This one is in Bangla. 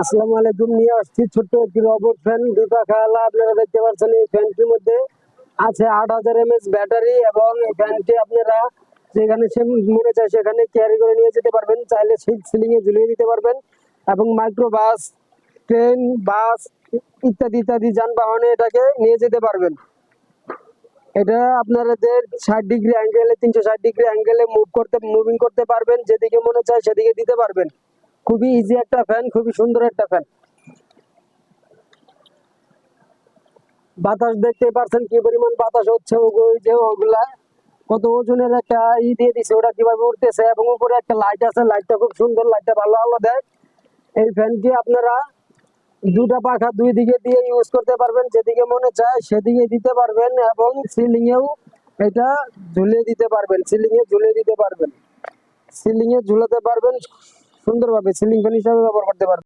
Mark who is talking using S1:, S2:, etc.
S1: আসসালামু আলাইকুম, নিয়ে আসছি ছোট্ট একটি রবট ফ্যান দুই পাখা আলা আপনারা দেখতে পাচ্ছেন এই ফ্যানটির মধ্যে। আছে আট হাজার এমএস ব্যাটারি এবং এই ফ্যানটি আপনারা যেখানে সে মনে চায় সেখানে ক্যারি করে নিয়ে যেতে পারবেন। চাইলে সিলিং এ ঝুলিয়ে দিতে পারবেন এবং মাইক্রো বাস ট্রেন বাস ইত্যাদি ইত্যাদি যানবাহনে এটাকে নিয়ে যেতে পারবেন। এটা আপনাদের ষাট ডিগ্রি অ্যাঙ্গেলে তিনশো ষাট ডিগ্রি অ্যাঙ্গেলে মুভ করতে মুভিং করতে পারবেন। যেদিকে মনে চায় সেদিকে দিতে পারবেন। খুবই ইজি একটা ফ্যান খুবই সুন্দর একটা ফ্যান বাতাস দেখতে পারছেন কি পরিমাণ বাতাস হচ্ছে ওই যে ওগুলা, কত ওজনের একটা ই দিয়ে দিছে, ওটা কীভাবে উঠতেছে এবং উপরে একটা লাইট আছে লাইটটা খুব সুন্দর লাইটটা ভালো আলো দেয়। এই ফ্যানটি আপনারা দুটা পাখা দুই দিকে দিয়ে ইউজ করতে পারবেন, যেদিকে মনে চায় সেদিকে দিতে পারবেন, এবং সিলিং এও এটা ঝুলিয়ে দিতে পারবেন সিলিং এ ঝুলিয়ে দিতে পারবেন। সিলিং এ ঝুলাতে পারবেন সুন্দরভাবে সিলিং ফ্যান হিসাবে ব্যবহার করতে পারবেন